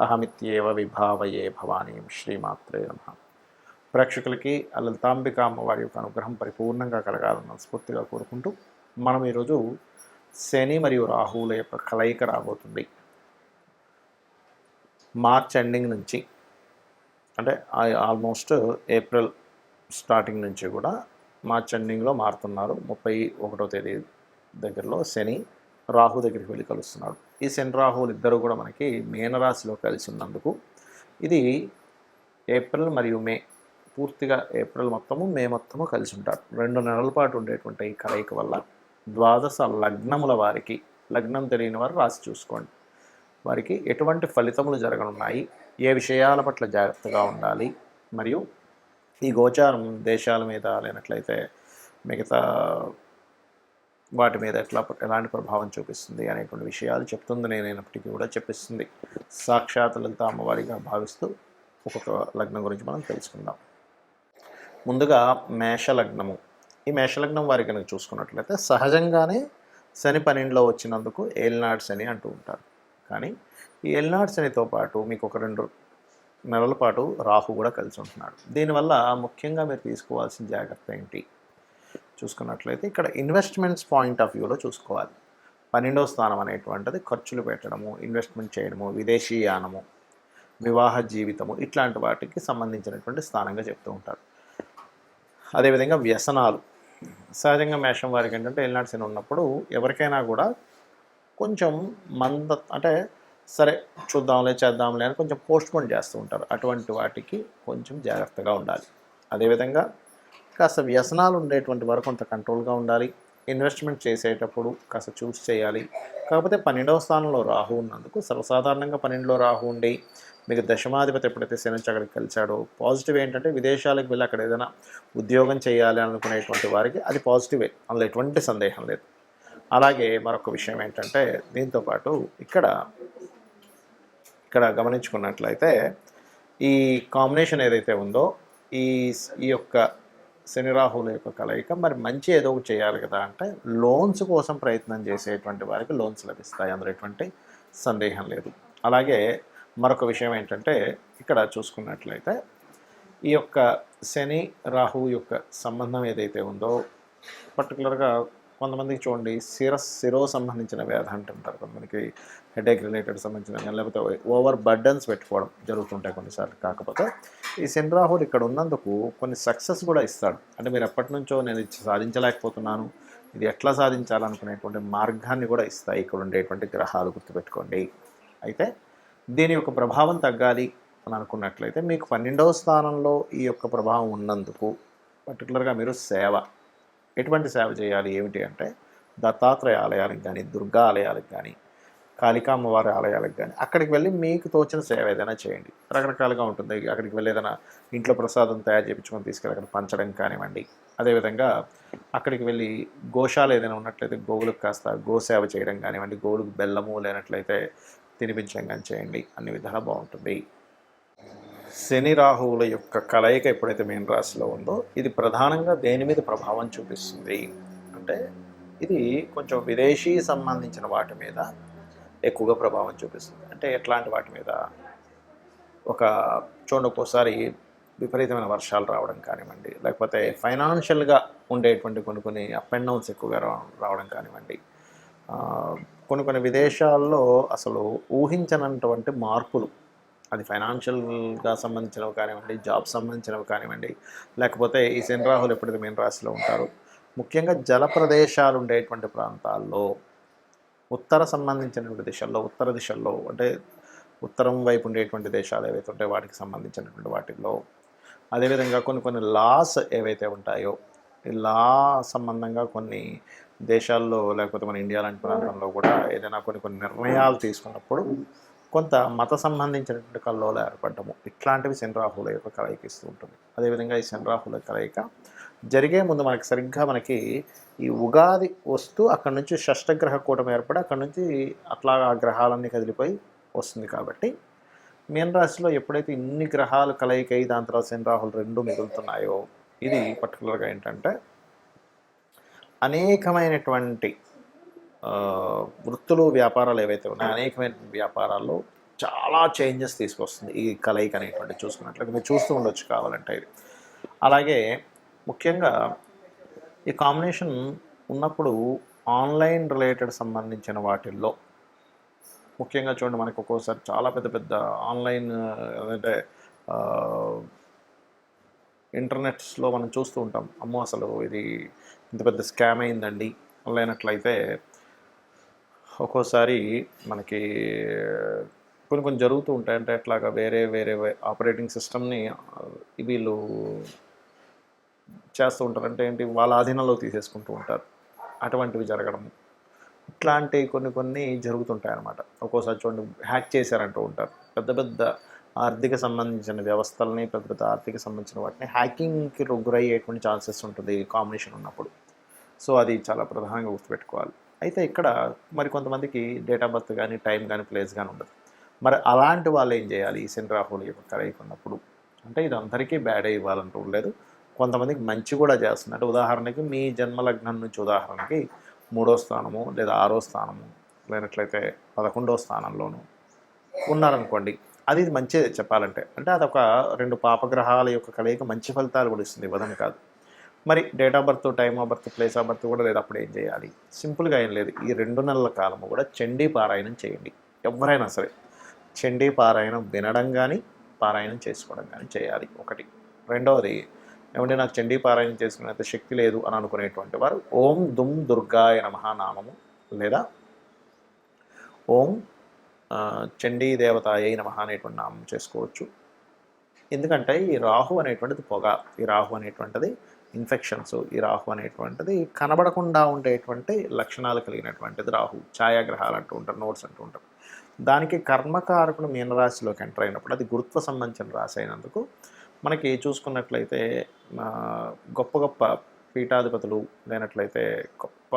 అహమిత్యేవ విభావయే భవానీ శ్రీమాత్రే నమ. ప్రేక్షకులకి ఆ లలితాంబిక అమ్మవారి యొక్క అనుగ్రహం పరిపూర్ణంగా కలగాలని స్ఫూర్తిగా కోరుకుంటూ మనం ఈరోజు శని మరియు రాహువుల యొక్క కలయిక రాబోతుంది. మార్చ్ ఎండింగ్ నుంచి అంటే ఆల్మోస్ట్ ఏప్రిల్ స్టార్టింగ్ నుంచి కూడా మార్చ్ ఎండింగ్లో మారుతున్నారు. ముప్పై ఒకటో తేదీ దగ్గరలో శని రాహు దగ్గరికి వెళ్ళి కలుస్తున్నాడు. ఈ శని రాహువులు ఇద్దరు కూడా మనకి మీనరాశిలో కలిసి ఉన్నందుకు ఇది ఏప్రిల్ మరియు మే పూర్తిగా ఏప్రిల్ మొత్తము మే మొత్తము కలిసి ఉంటారు. రెండు నెలల పాటు ఉండేటువంటి ఈ కలయిక వల్ల ద్వాదశ లగ్నముల వారికి లగ్నం తెలియని వారు రాసి చూసుకోండి. వారికి ఎటువంటి ఫలితములు జరగనున్నాయి ఏ విషయాల పట్ల జాగ్రత్తగా ఉండాలి మరియు ఈ గోచారం దేశాల మీద లేనట్లయితే మిగతా వాటి మీద ఎట్లా ఎలాంటి ప్రభావం చూపిస్తుంది అనేటువంటి విషయాలు చెప్తుంది. నేనైనప్పటికీ కూడా చెప్పిస్తుంది. సాక్షాత్ లలిత అమ్మవారిగా భావిస్తూ ఒక్కొక్క లగ్నం గురించి మనం తెలుసుకుందాం. ముందుగా మేష లగ్నము ఈ మేషలగ్నం వారి కనుక చూసుకున్నట్లయితే సహజంగానే శని పన్నెండులో వచ్చినందుకు ఏలినాడు శని అంటూ ఉంటారు. కానీ ఈ ఏలినాడు శనితో పాటు మీకు ఒక రెండు నెలల పాటు రాహు కూడా కలిసి ఉంటున్నాడు. దీనివల్ల ముఖ్యంగా మీరు తీసుకోవాల్సిన జాగ్రత్త ఏంటి? చూసుకున్నట్లయితే ఇక్కడ ఇన్వెస్ట్మెంట్స్ పాయింట్ ఆఫ్ వ్యూలో చూసుకోవాలి. పన్నెండవ స్థానం అనేటువంటిది ఖర్చులు పెట్టడము ఇన్వెస్ట్మెంట్ చేయడము విదేశీయానము వివాహ జీవితము ఇట్లాంటి వాటికి సంబంధించినటువంటి స్థానంగా చెప్తూ ఉంటారు. అదేవిధంగా వ్యసనాలు. సహజంగా మేషం వారికి ఏంటంటే ఎల్నాడు శని ఉన్నప్పుడు ఎవరికైనా కూడా కొంచెం మంద అంటే సరే చూద్దాంలే చేద్దాంలే అని కొంచెం పోస్ట్పోన్ చేస్తూ ఉంటారు. అటువంటి వాటికి కొంచెం జాగ్రత్తగా ఉండాలి. అదేవిధంగా కాస్త వ్యసనాలు ఉండేటువంటి వారు కొంత కంట్రోల్గా ఉండాలి. ఇన్వెస్ట్మెంట్ చేసేటప్పుడు కాస్త చూస్ చేయాలి. కాకపోతే పన్నెండవ స్థానంలో రాహు ఉన్నందుకు సర్వసాధారణంగా పన్నెండులో రాహు ఉండి మీకు దశమాధిపతి ఎప్పుడైతే శని అక్కడికి కలిశాడో పాజిటివ్ ఏంటంటే విదేశాలకు వెళ్ళి అక్కడ ఏదైనా ఉద్యోగం చేయాలి అనుకునేటువంటి వారికి అది పాజిటివే. అందులో ఎటువంటి సందేహం లేదు. అలాగే మరొక విషయం ఏంటంటే దీంతోపాటు ఇక్కడ ఇక్కడ గమనించుకున్నట్లయితే ఈ కాంబినేషన్ ఏదైతే ఉందో ఈ ఈ యొక్క శని రాహుల యొక్క కలయిక మరి మంచి ఏదో ఒకటి చేయాలి కదా అంటే లోన్స్ కోసం ప్రయత్నం చేసేటువంటి వారికి లోన్స్ లభిస్తాయి. అందులో ఎటువంటి సందేహం లేదు. అలాగే మరొక విషయం ఏంటంటే ఇక్కడ చూసుకున్నట్లయితే ఈ యొక్క శని రాహు యొక్క సంబంధం ఏదైతే ఉందో పర్టికులర్గా కొంతమందికి చూడండి శిర సిరో సంబంధించిన వ్యాధి అంటుంటారు కొంతమందికి హెడేక్ రిలేటెడ్ సంబంధించిన లేకపోతే ఓవర్ బర్డన్స్ పెట్టుకోవడం జరుగుతుంటాయి కొన్నిసార్లు. కాకపోతే ఈ శని రాహువులు ఇక్కడ ఉన్నందుకు కొన్ని సక్సెస్ కూడా ఇస్తాడు. అంటే మీరు ఎప్పటి నుంచో నేను సాధించలేకపోతున్నాను ఇది ఎట్లా సాధించాలనుకునేటువంటి మార్గాన్ని కూడా ఇస్తాయి ఇక్కడ ఉండేటువంటి గ్రహాలు గుర్తుపెట్టుకోండి. అయితే దీని యొక్క ప్రభావం తగ్గాలి అని అనుకున్నట్లయితే మీకు పన్నెండవ స్థానంలో ఈ యొక్క ప్రభావం ఉన్నందుకు పర్టికులర్గా మీరు సేవ ఎటువంటి సేవ చేయాలి? ఏమిటి అంటే దత్తాత్రేయ ఆలయాలకు కానీ దుర్గా ఆలయాలకు కానీ కాళికామ్మవారి ఆలయాలకు కానీ అక్కడికి వెళ్ళి మీకు తోచిన సేవ ఏదైనా చేయండి. రకరకాలుగా ఉంటుంది. అక్కడికి వెళ్ళి ఏదైనా ఇంట్లో ప్రసాదం తయారు చేయించుకొని తీసుకెళ్ళి అక్కడ పంచడం కానివ్వండి. అదేవిధంగా అక్కడికి వెళ్ళి గోశాల ఏదైనా ఉన్నట్లయితే గోవులకు కాస్త గోసేవ చేయడం కానివ్వండి గోవులకు బెల్లము లేనట్లయితే తినిపించడం కానీ చేయండి. అన్ని విధాలా బాగుంటుంది. శని రాహువుల యొక్క కలయిక ఎప్పుడైతే మీన రాశిలో ఉందో ఇది ప్రధానంగా దేని మీద ప్రభావం చూపిస్తుంది? అంటే ఇది కొంచెం విదేశీ సంబంధించిన వాటి మీద ఎక్కువగా ప్రభావం చూపిస్తుంది. అంటే ఎట్లాంటి వాటి మీద ఒక చూడండి ఒక్కోసారి విపరీతమైన వర్షాలు రావడం కానివ్వండి లేకపోతే ఫైనాన్షియల్గా ఉండేటువంటి కొన్ని కొన్ని అప్ అండ్ డౌన్స్ ఎక్కువగా రావడం కానివ్వండి కొన్ని కొన్ని విదేశాల్లో అసలు ఊహించనటువంటి మార్పులు అది ఫైనాన్షియల్గా సంబంధించినవి కానివ్వండి జాబ్ సంబంధించినవి కానివ్వండి లేకపోతే ఈ శని రాహులు ఎప్పుడైతే మీన రాశిలో ఉంటారు ముఖ్యంగా జల ప్రదేశాలు ఉండేటువంటి ప్రాంతాల్లో ఉత్తర సంబంధించినటువంటి దిశల్లో ఉత్తర దిశల్లో అంటే ఉత్తరం వైపు ఉండేటువంటి దేశాలు ఏవైతే ఉంటాయో వాటికి సంబంధించినటువంటి వాటిల్లో అదేవిధంగా కొన్ని కొన్ని లాస్ ఏవైతే ఉంటాయో ఈ లా సంబంధంగా కొన్ని దేశాల్లో లేకపోతే మన ఇండియా లాంటి ప్రాంతంలో కూడా ఏదైనా కొన్ని కొన్ని నిర్ణయాలు తీసుకున్నప్పుడు కొంత మత సంబంధించినటువంటి కల్లోలు ఏర్పడటము ఇట్లాంటివి శనిరాహుల యొక్క కలయిక ఇస్తూ ఉంటుంది. అదేవిధంగా ఈ శనిరాహుల కలయిక జరిగే ముందు మనకి సరిగ్గా మనకి ఈ ఉగాది వస్తూ అక్కడ నుంచి షష్టగ్రహ కూటమి ఏర్పడి అక్కడ నుంచి అట్లా ఆ గ్రహాలన్నీ కదిలిపోయి వస్తుంది కాబట్టి మీనరాశిలో ఎప్పుడైతే ఇన్ని గ్రహాలు కలయిక అయ్యి దాని తర్వాత శనిరాహులు రెండు మిగులుతున్నాయో ఇది పర్టికులర్గా ఏంటంటే అనేకమైనటువంటి వృత్తులు వ్యాపారాలు ఏవైతే ఉన్నాయో అనేకమైన వ్యాపారాల్లో చాలా చేంజెస్ తీసుకొస్తుంది ఈ కలయిక అనేటువంటి చూసుకున్నట్లయితే. మీరు చూస్తూ ఉండొచ్చు కావాలంటే ఇది. అలాగే ముఖ్యంగా ఈ కాంబినేషన్ ఉన్నప్పుడు ఆన్లైన్ రిలేటెడ్ సంబంధించిన వాటిల్లో ముఖ్యంగా చూడండి మనకు ఒక్కోసారి చాలా పెద్ద పెద్ద ఆన్లైన్ అంటే ఇంటర్నెట్స్లో మనం చూస్తూ ఉంటాం. అమ్మో అసలు ఇది ఇంత పెద్ద స్కామ్ అయిందండి. లేనట్లయితే ఒక్కోసారి మనకి కొన్ని కొన్ని జరుగుతూ ఉంటాయి. అంటే అట్లాగా వేరే వేరే ఆపరేటింగ్ సిస్టమ్ని వీళ్ళు చేస్తూ ఉంటారు. అంటే ఏంటి? వాళ్ళ ఆధీనంలో తీసేసుకుంటూ ఉంటారు. అటువంటివి జరగడం. ఇట్లాంటి కొన్ని కొన్ని జరుగుతుంటాయి అన్నమాట. ఒక్కోసారి చూడండి హ్యాక్ చేశారంటూ ఉంటారు. పెద్ద పెద్ద ఆర్థిక సంబంధించిన వ్యవస్థలని పెద్ద పెద్ద ఆర్థిక సంబంధించిన వాటిని హ్యాకింగ్కి గురయ్యేటువంటి ఛాన్సెస్ ఉంటుంది కాంబినేషన్ ఉన్నప్పుడు. సో అది చాలా ప్రధానంగా గుర్తుపెట్టుకోవాలి. అయితే ఇక్కడ మరి కొంతమందికి డేట్ ఆఫ్ బర్త్ కానీ టైం కానీ ప్లేస్ కానీ ఉండదు. మరి అలాంటి వాళ్ళు ఏం చేయాలి? ఈ శని రాహులు యొక్క కలయిక ఉన్నప్పుడు అంటే ఇది అందరికీ బ్యాడే ఇవ్వాలంటూ లేదు. కొంతమందికి మంచి కూడా చేస్తుంది అంటే ఉదాహరణకి మీ జన్మలగ్నం నుంచి ఉదాహరణకి మూడో స్థానము లేదా ఆరో స్థానము లేనట్లయితే పదకొండో స్థానంలోనూ ఉన్నారనుకోండి అది మంచిదే చెప్పాలంటే. అంటే అదొక రెండు పాపగ్రహాల యొక్క కలయిక మంచి ఫలితాలు కూడా ఇస్తుంది. ఇవ్వదని కాదు. మరి date of birth time of birth place of birth కూడా లేదు. అప్పుడు ఏం చేయాలి? సింపుల్గా ఏం లేదు. ఈ రెండు నెలల కాలము కూడా చండీ పారాయణం చేయండి. ఎవరైనా సరే చండీ పారాయణం వినడం కానీ పారాయణం చేసుకోవడం కానీ చేయాలి. ఒకటి. రెండవది ఏమంటే నాకు చండీ పారాయణం చేసుకునేంత శక్తి లేదు అని అనుకునేటువంటి వారు ఓం దుమ్ దుర్గాయ నమః నామము లేదా ఓం చండీ చండీ దేవతాయ నమః అనేటువంటి నామం చేసుకోవచ్చు. ఎందుకంటే ఈ రాహు అనేటువంటిది పొగ. ఈ రాహు అనేటువంటిది ఇన్ఫెక్షన్స్ ఈ రాహు అనేటువంటిది కనబడకుండా ఉండేటువంటి లక్షణాలు కలిగినటువంటిది రాహు. ఛాయాగ్రహాలు అంటూ ఉంటారు నోట్స్ అంటూ ఉంటారు. దానికి కర్మకారకుడు మీనరాశిలోకి ఎంటర్ అయినప్పుడు అది గురుత్వ సంబంధించిన రాశి అయినందుకు మనకి చూసుకున్నట్లయితే గొప్ప గొప్ప పీఠాధిపతులు లేనట్లయితే గొప్ప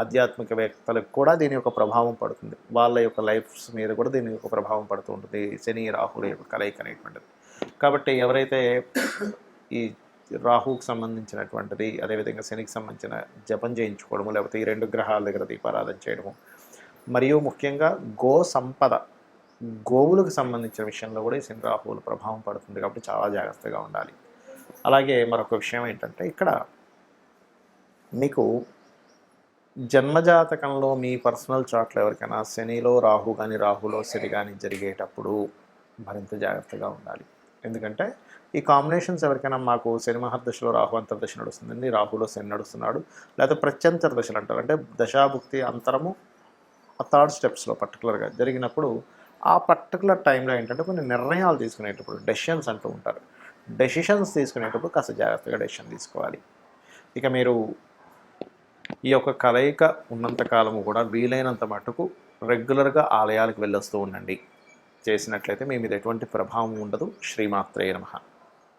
ఆధ్యాత్మికవేత్తలకు కూడా దీని యొక్క ప్రభావం పడుతుంది. వాళ్ళ యొక్క లైఫ్స్ మీద కూడా దీని యొక్క ప్రభావం పడుతూ ఉంటుంది. శని రాహుల యొక్క కలయిక అనేటువంటిది. కాబట్టి ఎవరైతే ఈ రాహుకు సంబంధించినటువంటిది అదేవిధంగా శనికి సంబంధించిన జపం చేయించుకోవడము లేకపోతే ఈ రెండు గ్రహాల దగ్గర దీపారాధన చేయడము. మరియు ముఖ్యంగా గో సంపద గోవులకు సంబంధించిన విషయంలో కూడా ఈ శని రాహువుల ప్రభావం పడుతుంది కాబట్టి చాలా జాగ్రత్తగా ఉండాలి. అలాగే మరొక విషయం ఏంటంటే ఇక్కడ మీకు జన్మజాతకంలో మీ పర్సనల్ చాట్లో ఎవరికైనా శనిలో రాహు కానీ రాహులో శని కానీ జరిగేటప్పుడు మరింత జాగ్రత్తగా ఉండాలి. ఎందుకంటే ఈ కాంబినేషన్స్ ఎవరికైనా మాకు శని మహర్దశలో రాహు అంతర్దశ నడుస్తుందండి రాహులో శని నడుస్తున్నాడు లేకపోతే ప్రత్యంతర దశలు అంటారు. అంటే దశాభుక్తి అంతరము ఆ థర్డ్ స్టెప్స్లో పర్టికులర్గా జరిగినప్పుడు ఆ పర్టికులర్ టైంలో ఏంటంటే కొన్ని నిర్ణయాలు తీసుకునేటప్పుడు డెసిషన్స్ అంటూ ఉంటారు. డెసిషన్స్ తీసుకునేటప్పుడు కాస్త జాగ్రత్తగా డెసిషన్ తీసుకోవాలి. ఇక మీరు ఈ యొక్క కలయిక ఉన్నంత కాలము కూడా వీలైనంత మటుకు రెగ్యులర్గా ఆలయాలకు వెళ్ళొస్తూ ఉండండి. చేసినట్లయితే మీ మీద ఎటువంటి ప్రభావం ఉండదు. శ్రీమాత్రేయ నమః.